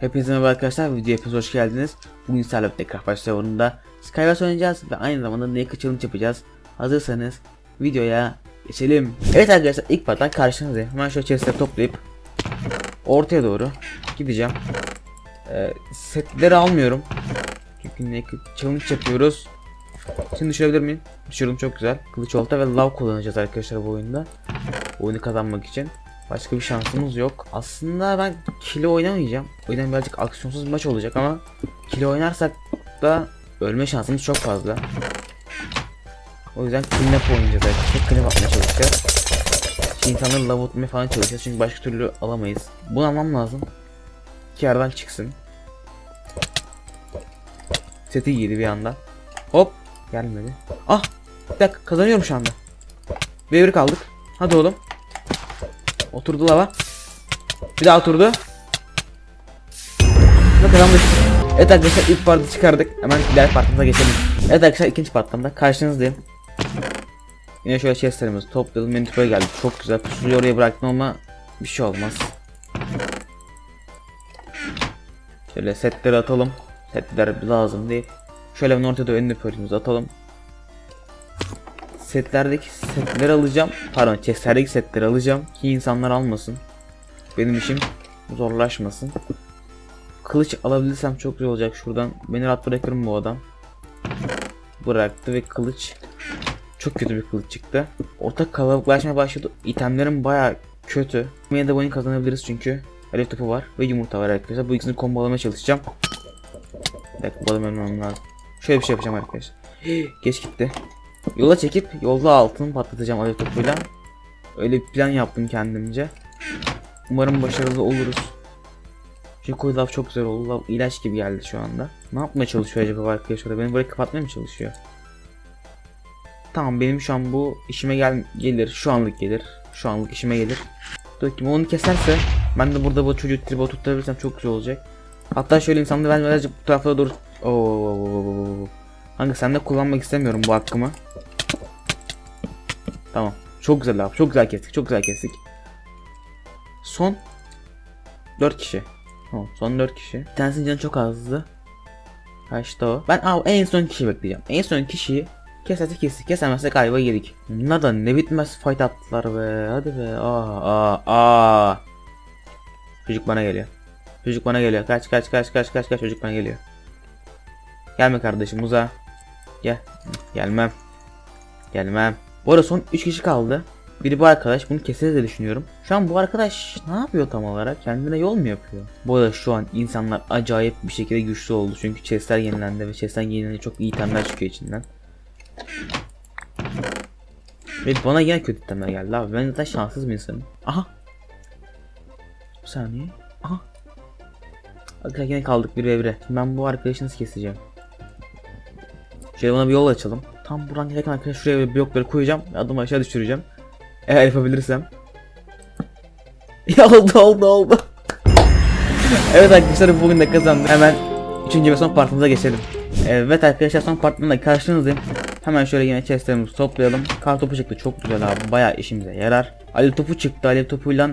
Hepinize merhaba arkadaşlar, video hepiniz hoş geldiniz. Bugün sizlerle birlikte Craft serverında Skywars oynayacağız ve aynı zamanda Naked Challenge yapacağız. Hazırsanız videoya geçelim. Evet arkadaşlar ilk parttan karşınızdayım. Hemen şöyle chestleri toplayıp ortaya doğru gideceğim. Ee, setleri almıyorum. Çünkü Naked Challenge yapıyoruz. Şimdi düşürebilir miyim? Düşürdüm çok güzel. Kılıç olta ve lav kullanacağız arkadaşlar bu oyunda. Oyunu kazanmak için. Başka bir şansımız yok. Aslında ben kilo oynamayacağım. O birazcık aksiyonsuz bir maç olacak ama kilo oynarsak da ölme şansımız çok fazla. O yüzden clean up oynayacağız arkadaşlar. Clean atmaya çalışacağız. Şu insanları lava tutmaya falan çalışacağız çünkü başka türlü alamayız. Bunu almam lazım. Ki aradan çıksın. Seti giydi bir anda. Hop. Gelmedi. Ah. Bir dakika kazanıyorum şu anda. Bir kaldık. Hadi oğlum. Oturdu lava. Bir daha oturdu. Ve kazandık. Evet arkadaşlar ilk partı çıkardık. Hemen diğer partımıza geçelim. Evet arkadaşlar ikinci partımda karşınızdayım. Yine şöyle chestlerimizi toplayalım. Menüpe geldik. Çok güzel. Pusuyu oraya bıraktım ama bir şey olmaz. Şöyle setleri atalım. Setler lazım değil. Şöyle ortada endüperimizi atalım. Setlerdeki setleri alacağım. Pardon chestlerdeki setleri alacağım ki insanlar almasın. Benim işim zorlaşmasın. Kılıç alabilirsem çok güzel olacak şuradan. Beni rahat bırakırım bu adam. Bıraktı ve kılıç çok kötü bir kılıç çıktı. Ortak kalabalıklaşmaya başladı. İtemlerim baya kötü. Yine de bu oyunu kazanabiliriz çünkü. Alev topu var ve yumurta var arkadaşlar. Bu ikisini kombolamaya çalışacağım. Bir dakika adamı ölmem lazım. Şöyle bir şey yapacağım arkadaşlar. Geç gitti. Yola çekip yolda altını patlatacağım alev topuyla. Öyle bir plan yaptım kendimce. Umarım başarılı oluruz. Çünkü lav çok güzel oldu. Lav ilaç gibi geldi şu anda. Ne yapmaya çalışıyor acaba arkadaşlar? Beni buraya kapatmaya mı çalışıyor? Tamam benim şu an bu işime gel gelir. Şu anlık gelir. Şu anlık işime gelir. Dur bakayım onu keserse ben de burada bu çocuğu tribe oturtabilirsem çok güzel olacak. Hatta şöyle insanları ben birazcık bu tarafa doğru... Oo. Hangi sen de kullanmak istemiyorum bu hakkımı. Tamam. Çok güzel abi. Çok güzel kestik. Çok güzel kestik. Son 4 kişi. Tamam. Son 4 kişi. Bir tanesinin canı çok azdı. Kaçta o? Ben aa, en son kişi bekleyeceğim. En son kişiyi keserse kestik. Kesemezse galiba yedik. Bunlar da ne bitmez fight attılar be. Hadi be. Aa aa aa. Çocuk bana geliyor. Çocuk bana geliyor. Kaç kaç kaç kaç kaç kaç çocuk bana geliyor. Gelme kardeşim uza. Gel. Gelmem. Gelmem. Bu arada son 3 kişi kaldı. Biri bu arkadaş. Bunu keseriz de düşünüyorum. Şu an bu arkadaş ne yapıyor tam olarak? Kendine yol mu yapıyor? Bu arada şu an insanlar acayip bir şekilde güçlü oldu. Çünkü chestler yenilendi ve chestler yenilendi çok iyi itemler çıkıyor içinden. Ve bana yine kötü itemler geldi abi. Ben zaten şanssız bir insanım. Aha. Bir saniye. Aha. Arkadaşlar yine kaldık bir evre. Ben bu arkadaşı nasıl keseceğim? Şöyle bana bir yol açalım. Tam buradan giderken arkadaşlar şuraya bir blokları koyacağım adımı aşağı düşüreceğim. Eğer yapabilirsem. Ya oldu oldu oldu. evet arkadaşlar bugün de kazandım. Hemen 3. ve son partımıza geçelim. Evet arkadaşlar son partımda karşınızdayım. Hemen şöyle yine chestlerimizi toplayalım. Kar topu çıktı çok güzel abi. Bayağı işimize yarar. Alev topu çıktı. Alev topuyla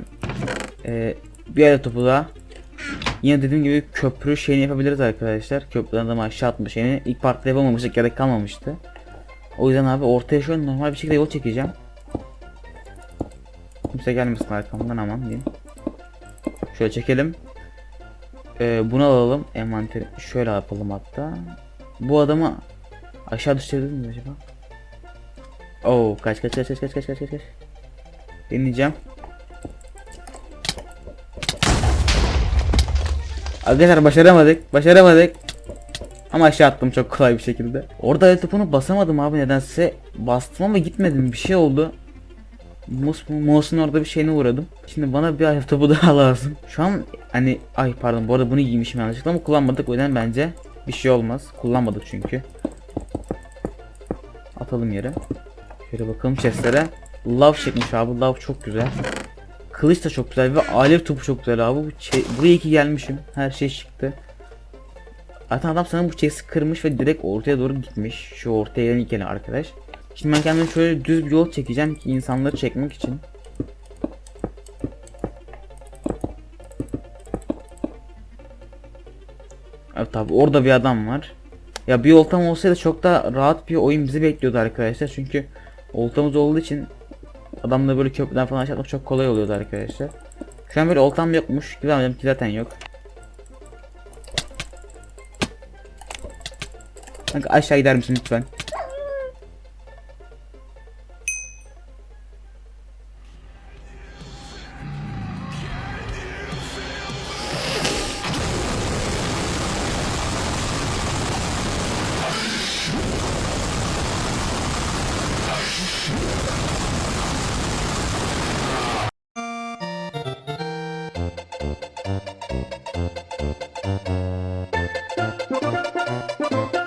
e, bir alev topu daha. Yine dediğim gibi köprü şeyini yapabiliriz arkadaşlar. Köprüden adamı aşağı atma şeyini. İlk partta yapamamıştık gerek kalmamıştı. O yüzden abi ortaya şöyle normal bir şekilde yol çekeceğim. Kimse gelmesin arkamdan aman diyeyim. Şöyle çekelim. Ee, bunu alalım. Envanteri şöyle yapalım hatta. Bu adamı aşağı düşürebilir miyiz acaba? Oo kaç kaç kaç kaç kaç kaç kaç kaç. Deneyeceğim. Arkadaşlar başaramadık. Başaramadık. Ama aşağı attım çok kolay bir şekilde. Orada el topunu basamadım abi nedense. Bastım ama gitmedim. Bir şey oldu. Mus, Mouse'un orada bir şeyine uğradım. Şimdi bana bir el topu daha lazım. Şu an hani ay pardon bu arada bunu giymişim yanlışlıkla ama kullanmadık. O yüzden bence bir şey olmaz. Kullanmadık çünkü. Atalım yere. Şöyle bakalım chestlere. Love çekmiş abi. Love çok güzel. Kılıç da çok güzel ve alev topu çok güzel abi. Bu buraya iki gelmişim. Her şey çıktı. Zaten adam sanırım bu chest'i kırmış ve direkt ortaya doğru gitmiş. Şu ortaya gelen ilk arkadaş. Şimdi ben kendime şöyle düz bir yol çekeceğim ki insanları çekmek için. Evet tabi orada bir adam var. Ya bir oltam olsaydı çok da rahat bir oyun bizi bekliyordu arkadaşlar. Çünkü oltamız olduğu için adamla böyle köprüden falan aşağı atmak çok kolay oluyordu arkadaşlar. Şu an böyle oltam yokmuş. Güzel ki zaten yok. Kanka aşağı gider misin lütfen? Thank you.